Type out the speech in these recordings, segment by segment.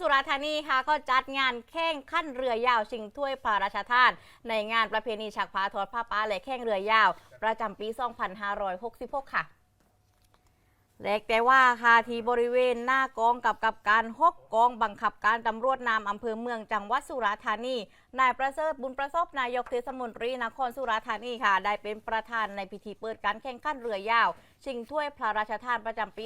สุราธานีค่ะก็จัดงานแข่งขั้นเรือยาวชิงถ้วยพระราชทาน ในงานประเพณีฉากพ้าทอดผ้าป้าและแข่งเรือยาว ประจำปี 2566 ค่ะ เล็กแต่ว่าค่ะที่บริเวณหน้ากองกับกับการฮกกองบังคับการตำรวจนำอำเภอเมืองจังหวัดสุราษฎร์ธานี นายประเสริฐบุญประสบนายกเทศมนตรีนครสุราษฎร์ธานีค่ะ ได้เป็นประธานในพิธีเปิดการแข่งขันเรือยาว ชิงถ้วยพระราชทานประจำปี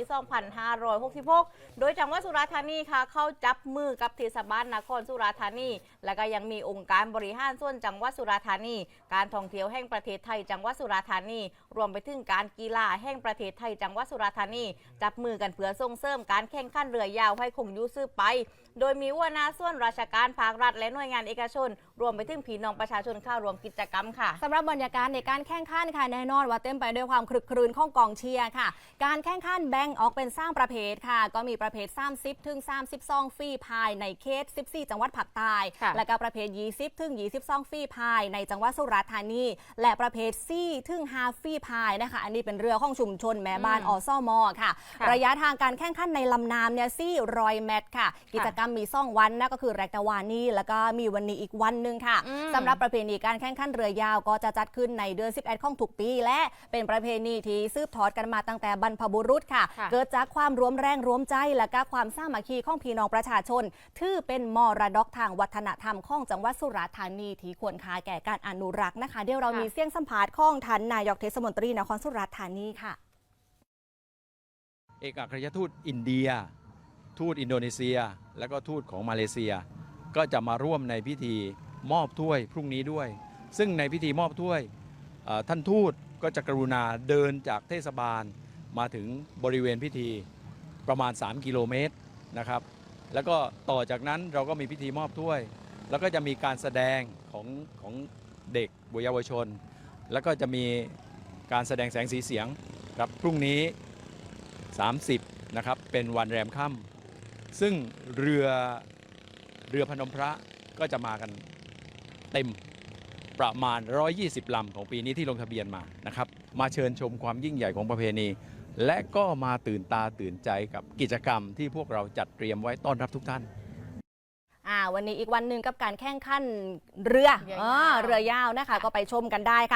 2566 โดยจังหวัดสุราษฎร์ธานีค่ะเข้าจับมือกับเทศบาลนครสุราษฎร์ธานี และก็ยังมีองค์การบริหารส่วนจังหวัดสุราษฎร์ธานี การท่องเที่ยวแห่งประเทศไทยจังหวัดสุราษฎร์ธานี รวมไปถึงการกีฬาแห่งประเทศไทยจังหวัดสุราษฎร์ธานีจับมือกันเพื่อส่งเสริมการแข่งขันเรือยาวให้คงอยุสืบไป โดยมีหัวหน้าส่วนราชการภาครัฐและหน่วยงานเอกชน รวมไปถึงพี่น้องประชาชนเข้าร่วมกิจกรรมค่ะสำหรับบรรยากาศในการแข่งขันค่ะแน่นอนว่าเต็มไปด้วยความครึกครื้นของกองเชียร์ค่ะ การแข่งขันแบ่งออกเป็นสร้างประเภทค่ะ ก็มีประเภท30ถึง32ฟีพายในเขต14 จังหวัดภาคใต้ค่ะและก็ประเภท 20ถึง22ฟีพายในจังหวัดสุราษฎร์ธานี และประเภท4ถึง5ฟีพายนะคะ อันนี้เป็นเรือของชุมชนแม่บ้านอืมอสมค่ะค่ะ ระยะทางการแข่งขันในลำน้ำเนี่ย400เมตรค่ะ กิจกรรมมี2วันนะก็คือแรกตะวานี่แล้วก็มีวันนี้อีกวันหนึ่งค่ะอืมสำหรับประเพณีการแข่งขันเรือยาวก็จะจัดขึ้นในเดือน 11 ของทุกปี และเป็นประเพณีที่สืบทอดกันมาตั้งแต่บรรพบุรุษค่ะค่ะ เกิดจากความร่วมแรงร่วมใจ และก็ความสามัคคีของพี่น้องประชาชนถือเป็นมรดกทางวัฒนธรรมของจังหวัดสุราษฎร์ธานีที่ควรค่าแก่การอนุรักษ์นะคะ เดี๋ยวเรามีเสียงสัมภาษณ์ของท่านนายกเทศมนตรีนครสุราษฎร์ธานีค่ะ เอกอัครราชทูตอินเดีย ทูตอินโดนีเซีย แล้วก็ทูตของมาเลเซีย ก็จะมาร่วมในพิธีมอบถ้วยพรุ่งนี้ด้วย ซึ่งในพิธีมอบถ้วยท่านทูตก็จะกรุณาเดินจากเทศบาลมาถึงบริเวณพิธีประมาณ 3 กิโลเมตรนะครับ แล้วก็ต่อจากนั้นเราก็มีพิธีมอบถ้วย แล้วก็จะมีการแสดงของของเด็กเยาวชน แล้วก็จะมีการแสดงแสงสีเสียงครับพรุ่งนี้ 30 นะครับ เป็นวันแรมค่ำซึ่งเรือเรือพนมพระก็จะมากันเต็มประมาณ 120 ลำของปีนี้ที่ลงทะเบียนมานะครับ มาเชิญชมความยิ่งใหญ่ของประเพณี และก็มาตื่นตาตื่นใจกับกิจกรรมที่พวกเราจัดเตรียมไว้ต้อนรับทุกท่านอ่าวันนี้อีกวันหนึ่งกับการแข่งขันเรือเรือยาวอ่าเรือยาวนะคะ ก็ไปชมกันได้ค่ะ